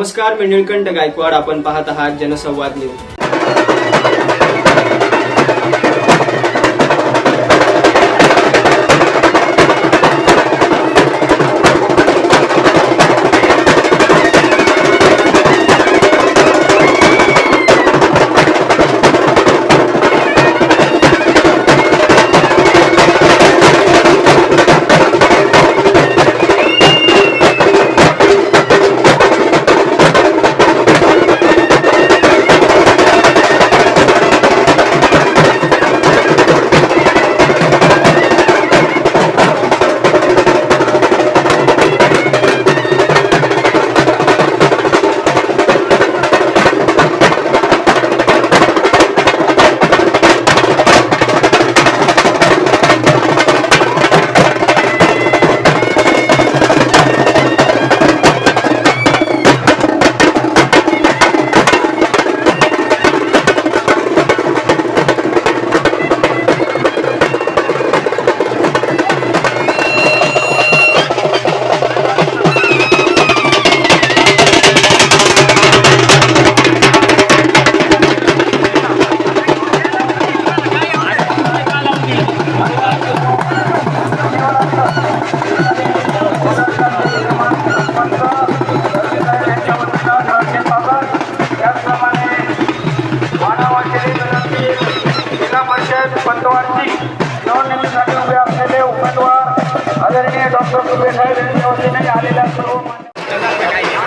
नमस्कार मी निळकंठ गायकवाड. आपण पाहत आहात जनसंवाद न्यूज.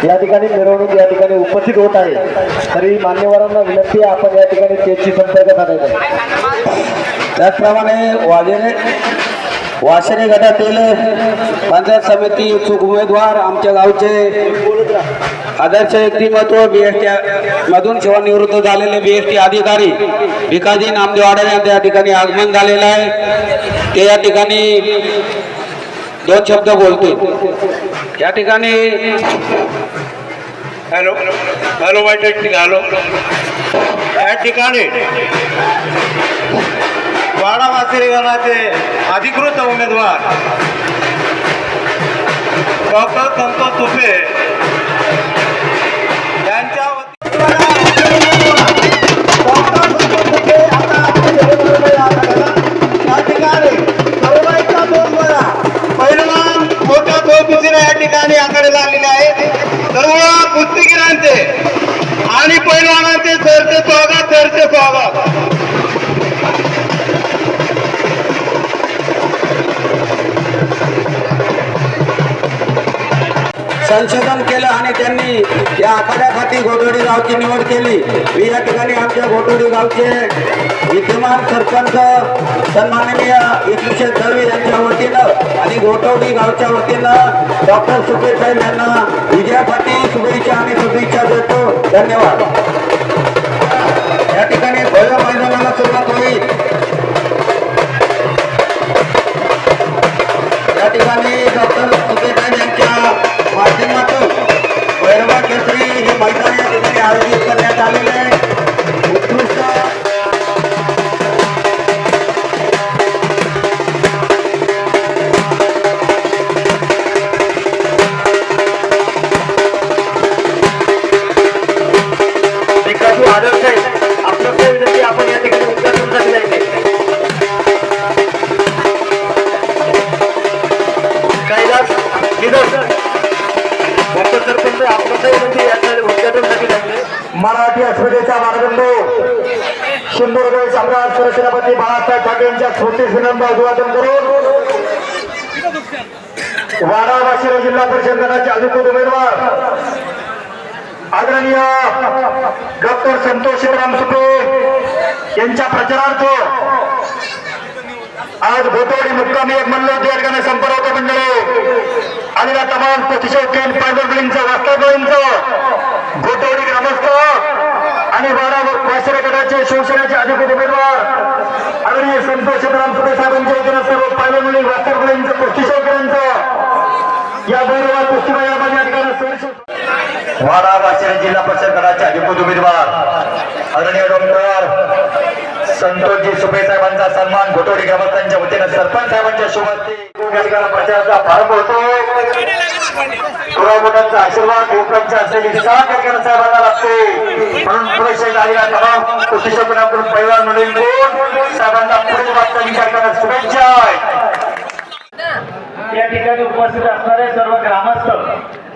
या ठिकाणी मिरवणूक या ठिकाणी उपस्थित होत आहे. तरी मान्यवरांना विनंती आहे आपण या ठिकाणी स्टेजशी संपर्क साधायचा त्याचप्रमाणे वाजेने वाशरे गटातील पंचायत समिती इच्छुक उमेदवार आमच्या गावचे आदर्श व्यक्तिमत्व बी एस टी मधून सेवानिवृत्त झालेले बी एस टी अधिकारी भिकाजी नामदेव आडर यांचं या ठिकाणी आगमन झालेलं आहे. ते या ठिकाणी दोन शब्द बोलतील या ठिकाणी हॅलो हॅलो माय हॅलो. या ठिकाणी वाडा वासिरी गणाचे अधिकृत उमेदवार डॉक्टर संतोष तुपे या ठिकाणी आकडे लागलेले आहेत सर्व हो, कुस्तीगिरांचे आणि पैलवानांचे सरचे स्वागत सरचे स्वागत. संशोधन केलं आणि त्यांनी या आखाड्यासाठी घोटोडी गावची निवड केली. मी या ठिकाणी आमच्या घोटोडी गावचे विद्यमान सरपंच सन्माननीय एकविशे दळवी यांच्या वतीनं आणि गोटवडी गावच्या वतीनं डॉक्टर सुपेर साहेब यांना विजयासाठी शुभेच्छा आणि शुभेच्छा देतो. धन्यवाद. या ठिकाणी भव्य मैदानाला सुरुवात होईल. या ठिकाणी डॉक्टर सुपेसाहेब यांच्या माध्यमातून भैरवा केसरी हे मैदान या ठिकाणी आयोजित करण्यात आलेले स्मृती अभिवादन करून वाडा वाशिरा जिल्हा परिषद गणाचे अधिकृत उमेदवार आदरणीय डॉक्टर संतोष शिवराम सुपे यांच्या प्रचारार्थ आज भोतवाडी मुक्कामी एक मल्ल उद्योगाने संपर्क मंडळे. आलेल्या तमाम प्रतिशोधीन पायदळींचं वास्तवळींचं भोतवाडी ग्रामस्थ आणि बारा वासरे गटाचे शिवसेनेचे अधिकृत उमेदवार. आदरणीय संतोष रामपुरे साहेबांच्या वतीनं सर्व पायदळी वास्तवळींचं प्रतिशोधींचं या गौरवात कुस्तीबाई या ठिकाणी वाडा वाशिरा जिल्हा परिषद गटाचे अधिकृत उमेदवार. आदरणीय डॉक्टर संतोषजी सुपे साहेबांचा सन्मान घोटोडी ग्रामस्थांच्या वतीनं सरपंच साहेबांच्या शुभेच्छा प्रचाराचा प्रारंभ होतो. आशीर्वाद असलेली साहेबांना लागते. म्हणून तमाम पहिला गुण साहेबांना पुढील वाटचा विचार करण्यास शुभेच्छा. या ठिकाणी उपस्थित असणारे सर्व ग्रामस्थ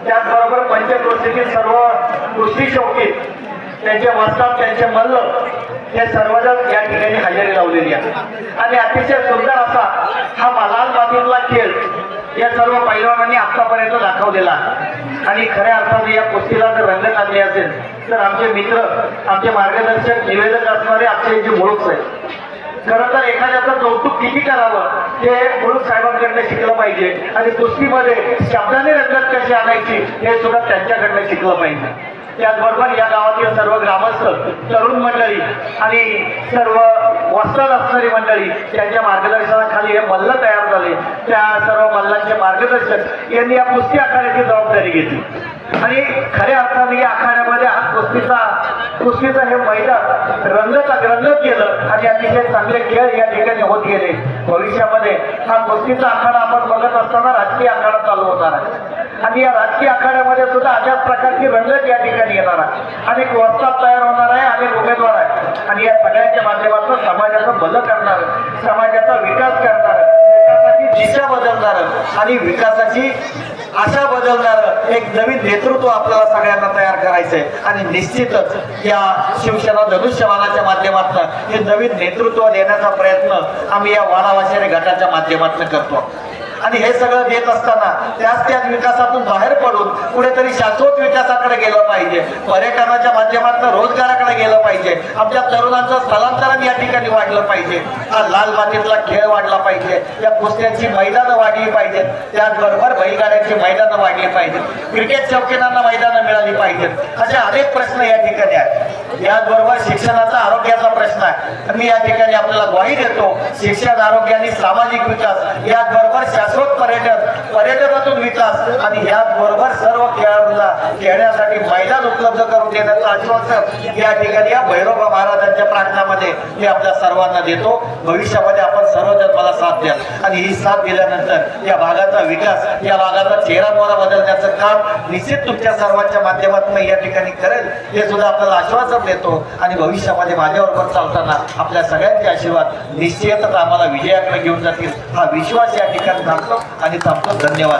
त्याचबरोबर पंचक्रोशीतील सर्व कृषी शौकीत त्यांचे वस्ताप त्यांचे मल्ल हे सर्वजण या ठिकाणी हजेरी लावलेली आहे आणि अतिशय सुंदर असा हा मलाल मातीतला खेळ या सर्व पैलवानांनी आतापर्यंत दाखवलेला आणि खऱ्या अर्थाने या कुस्तीला जर रंगत आणली असेल तर आमचे मित्र आमचे मार्गदर्शक निवेदक असणारे अक्षयजी मुळूक आहेत खरं तर एखाद्याचं कौतुक किती करावं हे मुळूक साहेबांकडनं शिकलं पाहिजे. आणि कुस्तीमध्ये शब्दाने रंगत कशी आणायची हे सुद्धा त्यांच्याकडनं शिकलं पाहिजे. त्याचबरोबर या गावातील सर्व ग्रामस्थ तरुण मंडळी आणि सर्व वस्ताद असणारी मंडळी त्यांच्या मार्गदर्शनाखाली हे मल्ल तयार झाले. त्या सर्व मल्लांचे मार्गदर्शक यांनी या कुस्ती आखाड्याची जबाबदारी घेतली. आणि खऱ्या अर्थाने या आखाड्यामध्ये हा कुस्तीचा कुस्तीचं हे मैदान रंगत रंगत गेलं आणि अतिशय चांगले खेळ या ठिकाणी होत गेले. भविष्यामध्ये हा कुस्तीचा आखाडा आपण बघत असताना राजकीय आखाडा चालू होणार आहे. आणि या राजकीय आखाड्यामध्ये सुद्धा अशाच प्रकारची रंगत या ठिकाणी येणार आहे. अनेक वस्ताद तयार होणार आहे अनेक उमेदवार आहे आणि या सगळ्यांच्या माध्यमातून समाजाचं बदल करणार समाजाचा विकास करणार विकासाची दिशा बदलणार आणि विकासाची आशा बदलणार एक नवीन नेतृत्व आपल्याला सगळ्यांना तयार करायचंय. आणि निश्चितच या शिवसेना धनुष्यबाणाच्या माध्यमातून हे नवीन नेतृत्व देण्याचा प्रयत्न आम्ही या वाडावाशेरे गटाच्या माध्यमातून करतो. आणि हे सगळं देत असताना त्याच त्याच विकासातून बाहेर पडून कुठेतरी शाश्वत विकासाकडे गेलं पाहिजे. पर्यटनाच्या माध्यमातून रोजगाराकडे गेलं पाहिजे. आमच्या तरुणांचं स्थलांतरण या ठिकाणी वाढलं पाहिजे. हा लाल मातीतला खेळ वाढला पाहिजे. या कुस्त्यांची मैदानं वाढली पाहिजेत. त्याचबरोबर बैलगाड्यांची मैदानं वाढली पाहिजेत. क्रिकेट शौकीनांना मैदानं मिळाली पाहिजेत. असे अनेक प्रश्न या ठिकाणी आहेत. याचबरोबर शिक्षणाचा आरोग्य मी या ठिकाणी आपल्याला ग्वाही देतो. शिक्षण आरोग्य आणि सामाजिक विकास याचबरोबर शाश्वत पर्यटन पर्यटनातून विकास आणि याचबरोबर सर्व खेळण्यासाठी मैदान उपलब्ध करून देण्याचं आश्वासन या ठिकाणी या भैरोबा महाराजांच्या प्रांतामध्ये मी आपल्या सर्वांना देतो. भविष्यामध्ये आपण सर्वजण मला साथ द्या आणि ही साथ दिल्यानंतर या भागाचा विकास या भागाचा चेहरा मोहरा बदलण्याचं काम निश्चित तुमच्या सर्वांच्या माध्यमातून या ठिकाणी करेल हे सुद्धा आपल्याला आश्वासन देतो. आणि भविष्यामध्ये माझ्याबरोबर चालताना आपल्या सगळ्यांचे आशीर्वाद निश्चितच आम्हाला विजयाकडे घेऊन जातील. हा विश्वास या ठिकाणी थांबतो. आणि थांबतो. धन्यवाद.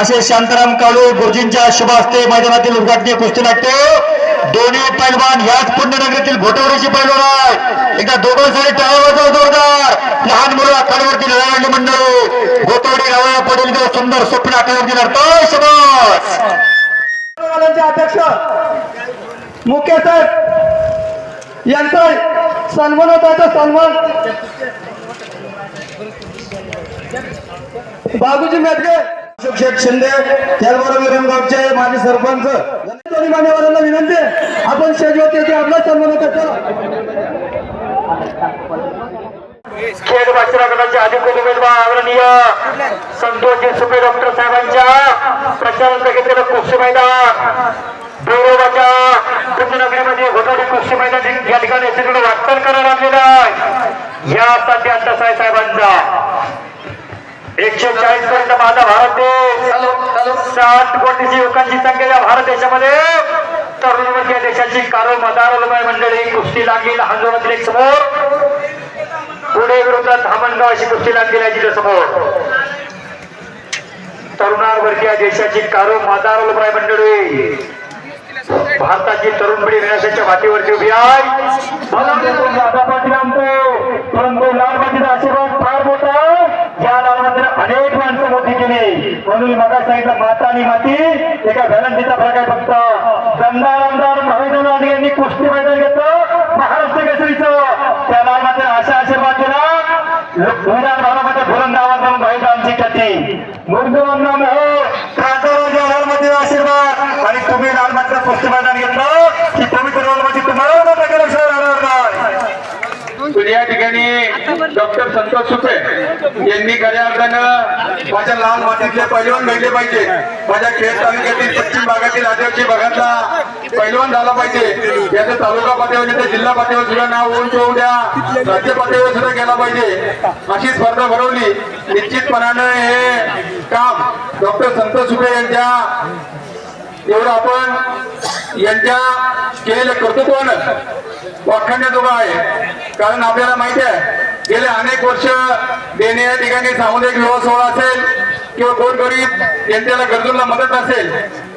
असे शांताराम काळू गुरुजींच्या शुभ हस्ते मैदानातील उद्घाटनीय कुस्ती नाट्य. दोन्ही पैलवान याच पुण्यनगरीतील घोटवडीची पैलवान आहे एकदा दोघांसाठी टाळावाचा जोरदार. लहान मुलं खाडवरती लढावली मंडळी. घोटवडी रावळा पडेल सुंदर स्वप्न आठवरती लढतोय शबास अध्यक्ष मुख्य साहेब यांचा सन्मान होता सन्मान. बाबूजी मेटके अशोक शेठ शिंदे. त्याचबरोबर विरमगावचे माजी सरपंच. दोन्ही मान्यवरांना विनंती आहे, आपण शेजवती येथे आपला सन्मान करतो. खेळ वाचनागणाचे अधिकृत उमेदवार आदरणीय संतोषजी सुपे डॉक्टर साहेबांच्या प्रचारांचं घेतलेलं कुस्ती मैदान. बेरोबाच्या कुंजनगरीमध्ये घोटाळी कुस्ती मैदान या ठिकाणी वाटण करायला लागलेलं आहे. या सध्या तसाय साहेबांचा एकशे चाळीस पर्यंत माझा भारत देश साठ कोटीची लोकांची संख्या या भारत देशामध्ये. तरुण या देशाची कारो मदार मंडळी कुस्ती लागली लहान जोरातील एक समोर. पुणे विरोधात धामणगाव अशी कुस्ती लागलेली आहे तिथे समोर. तरुणांवरती या देशाची कारो मादार लोकराय मंडळी. भारताची तरुण पिढी विनाशाच्या वाटेवरती उभी आहे दादा पाटील आणतो परंतु लाल पाटील आशीर्वाद फार मोठा या लावण्यात अनेक माणसं मोठी केली म्हणून मगा सांगितलं माता आणि माती एका व्हॅलंटीचा फरक आहे फक्त. दमदार आमदार महेंद्र लांडे यांनी कुस्ती मैदान घेतलं. महाराष्ट्र केसरीचं. त्या लाल मात्र अशा आशीर्वाद दिला. भूदान भावामध्ये फुलंदावाद म्हणून भाई आमची कथी मुर्दवंदना मोह प्रांतराजा लाल माते आशीर्वाद आणि तुम्ही लाल मात्र कुस्ती मैदान घेतलं की पवित्र लाल माती तुम्हाला मोठा केल्याशिवाय राहणार नाही पण या ठिकाणी डॉक्टर संतोष सुपे त्यांनी खऱ्या अर्थानं माझ्या लाल मातीतले पैलवान घडले पाहिजे. माझ्या खेड तालुक्यातील पश्चिम भागातील आदिवासी भागातला पैलवान झाला पाहिजे. याचं तालुका पातळीवर येते जिल्हा पातळीवर सुद्धा नाव उंच होऊ द्या. राज्य पातळीवर सुद्धा गेला पाहिजे. अशी स्पर्धा भरवली. निश्चितपणानं हे काम डॉक्टर संतोष सुपे यांच्या एवढं आपण यांच्या केलेल्या कर्तृत्वानं दोघं आहे. कारण आपल्याला माहिती आहे गेले अनेक वर्ष देणे या ठिकाणी सामुदायिक विवाह सोहळा असेल किंवा गोरगरीब जनतेला गरजूंना मदत असेल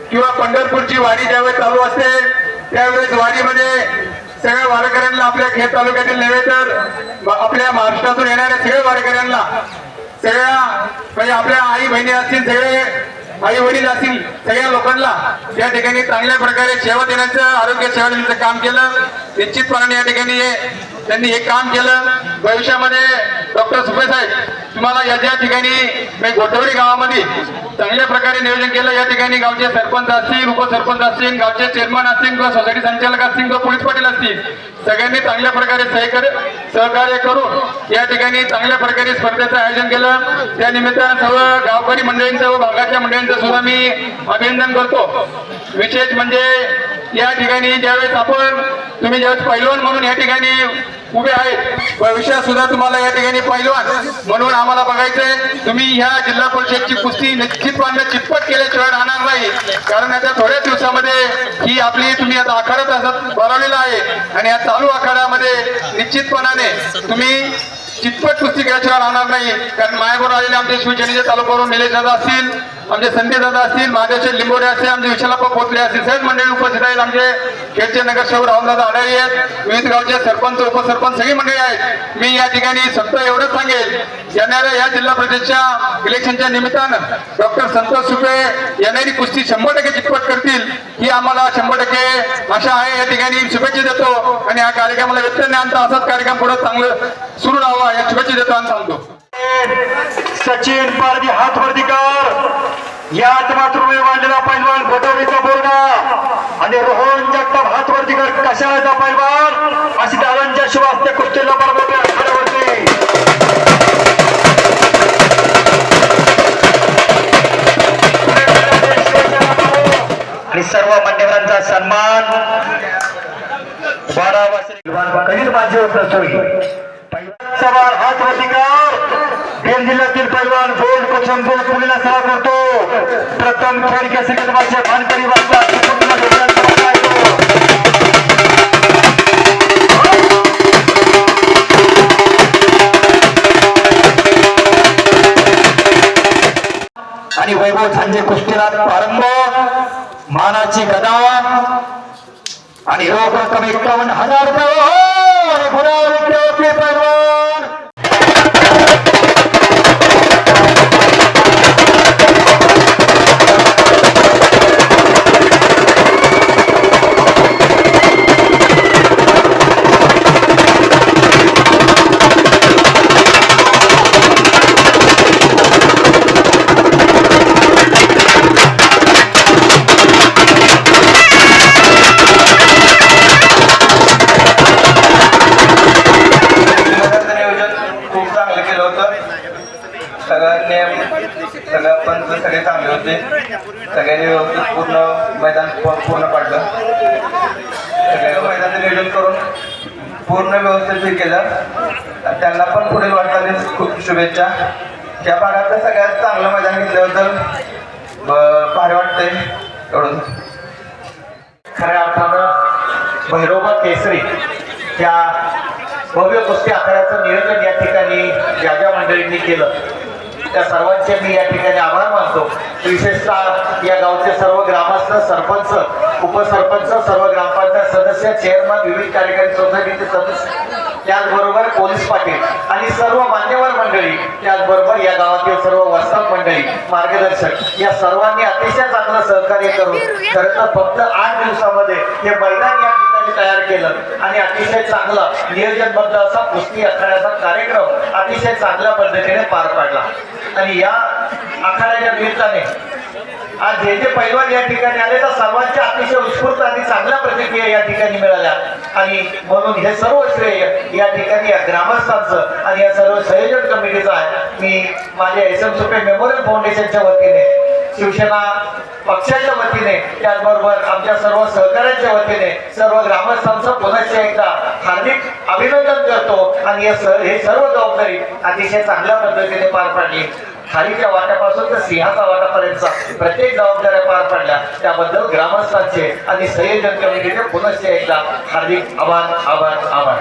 किंवा पंढरपूरची वारी ज्यावेळेस चालू असते त्यावेळेस वारीमध्ये सगळ्या वारकऱ्यांना आपल्या खेड तालुक्यातील नव्हे तर आपल्या महाराष्ट्रातून येणाऱ्या सगळ्या वारकऱ्यांना सगळ्या म्हणजे आपल्या आई बहिणी असतील सगळे आई वडील असतील सगळ्या लोकांना या ठिकाणी चांगल्या प्रकारे सेवा देण्याचं आरोग्य सेवा देण्याचं काम केलं. निश्चितपणाने या ठिकाणी त्यांनी हे काम केलं. भविष्यामध्ये डॉक्टर सुपे साहेब तुम्हाला या ज्या ठिकाणी मी गोटवडी गावामध्ये चांगल्या प्रकारे नियोजन केलं. या ठिकाणी गावचे सरपंच असतील उपसरपंच असतील गावचे चेअरमन असतील किंवा सोसायटी संचालक असतील किंवा पोलीस पाटील असतील सगळ्यांनी चांगल्या प्रकारे सहकार्य सहकार्य करून या ठिकाणी चांगल्या प्रकारे स्पर्धेचं आयोजन केलं. त्या निमित्तानं सर्व गावकरी मंडळींचं व भागाच्या मंडळींचं सुद्धा मी अभिनंदन करतो. विशेष म्हणजे या ठिकाणी ज्यावेळेस आपण तुम्ही ज्यावेळेस पैलवान म्हणून या ठिकाणी उभे आहेत भविष्यात सुद्धा तुम्हाला या ठिकाणी पैलवान म्हणून आम्हाला बघायचंय. तुम्ही ह्या जिल्हा परिषदची कुस्ती निश्चितपणे चितपट केल्याशिवाय राहणार नाही. कारण आता थोड्याच दिवसामध्ये ही आपली तुम्ही आता आखाडा असं भरवलेला आहे. आणि या चालू आखाड्यामध्ये निश्चितपणाने तुम्ही चितपट कुस्ती केल्याशिवाय राहणार नाही. कारण मायाबरोबर आलेले आमचे शिवसेनेचे तालुक्यावरून निलेश दादा असतील आमचे संजय दादा असतील महादेवचे लिंबोडे असतील आमचे विशालाप्पा पोतले असतील सहज मंडळी उपस्थित आहेत. आमचे खेडचे नगरसेवक राहुलदादा आढारी आहेत. विविध गावचे सरपंच उपसरपंच सगळी मंडळी आहेत. मी या ठिकाणी फक्त एवढंच सांगेल. येणाऱ्या या जिल्हा परिषदच्या इलेक्शनच्या निमित्तानं डॉक्टर संतोष सुपे येणारी कुस्ती शंभर टक्के चितपट करतील ही आम्हाला शंभर टक्के आशा आहे. या ठिकाणी शुभेच्छा देतो आणि या कार्यक्रमाला व्यत्यय आणता असाच कार्यक्रम पुढे चांगलं सुरू राहावा या शुभेच्छा देतो आणि सांगतो. सचिन पारदी हात वरती का? यात मातृभूमी मांडलेला पैलवान गोदावरीचा बोर्डा आणि रोहन जगताप हातवरती कर कशाचा पैलवान? अशी दादांच्या शिवास्ते कुस्तीला बरोबर आणि सर्व मान्यवरांचा सन्मान. बारा वाजता कधीच माझी होत नसतोय सवार हात अधिकार बीड जिल्ह्यातील पैलवान गोल्ड कोचम गोल्ड पुणेला सेवा करतो प्रथम खेळ केसरी माझे भानकरी आणि वैभव झांजे कुस्तीला प्रारंभ मानाची गदा आणि रोख रक्कम एकावन्न हजार रुपये केलं नियम सगळ्यांनी सगळं पण सगळे चांगले होते. सगळ्यांनी व्यवस्थित पूर्ण मैदान पूर्ण पाडलं. सगळ्या मैदानाचं नियोजन करून पूर्ण व्यवस्थित हे केलं. त्यांना पण पुढील वाटचालीस खूप शुभेच्छा. त्या भागातलं सगळ्यात चांगलं मैदान घेतल्याबद्दल भारी वाटतंय एवढं खऱ्या अर्थानं भैरोबा केसरी त्या भव्य कुस्ती आखाड्याचं नियोजन या ठिकाणी ज्या ज्या मंडळींनी केलं. त्या सर्वांचे मी या ठिकाणी आभार मानतो. विशेषतः या गावचे सर्व ग्रामस्थ सरपंच उपसरपंच सर्व ग्रामपंचायत सदस्य चेअरमन विविध कार्यकारी सोसायटीचे सदस्य त्याचबरोबर पोलीस पाटील आणि सर्व मान्यवर मंडळी त्याचबरोबर या गावातील सर्व वास्तव मंडळी मार्गदर्शक या सर्वांनी अतिशय चांगलं सहकार्य करून खरं तर फक्त आठ दिवसामध्ये हे मैदान या ठिकाणी तयार केलं. आणि अतिशय चांगला नियोजनबद्ध असा कुस्ती आखाड्याचा कार्यक्रम अतिशय चांगल्या पद्धतीने पार पाडला. आणि या आखाड्याच्या निमित्ताने आज जे जे पैलवान या ठिकाणी आले तर सर्वांच्या अतिशय उत्स्फूर्त आणि चांगल्या प्रतिक्रिया या ठिकाणी मिळाल्या. आणि म्हणून हे सर्व श्रेय या ठिकाणी या ग्रामस्थांचं आणि या सर्व संयोजन कमिटीचं आहे. मी माझ्या एस एम सुपे मेमोरियल फाउंडेशनच्या वतीने शिवसेना पक्षाच्या वतीने त्याचबरोबर आमच्या सर्व सहकाऱ्यांच्या वतीने सर्व ग्रामस्थांचं पुनश्च एकदा हार्दिक अभिनंदन करतो. आणि हे हे सर्व जबाबदारी अतिशय चांगल्या पद्धतीने पार पाडली. खालीच्या वाट्यापासून तर सिंहाचा वाटापर्यंत प्रत्येक जबाबदाऱ्या पार पडल्या. त्याबद्दल ग्रामस्थांचे आणि संयोजन कमिटीचे पुनश्च एकदा हार्दिक आभार आभार आभार.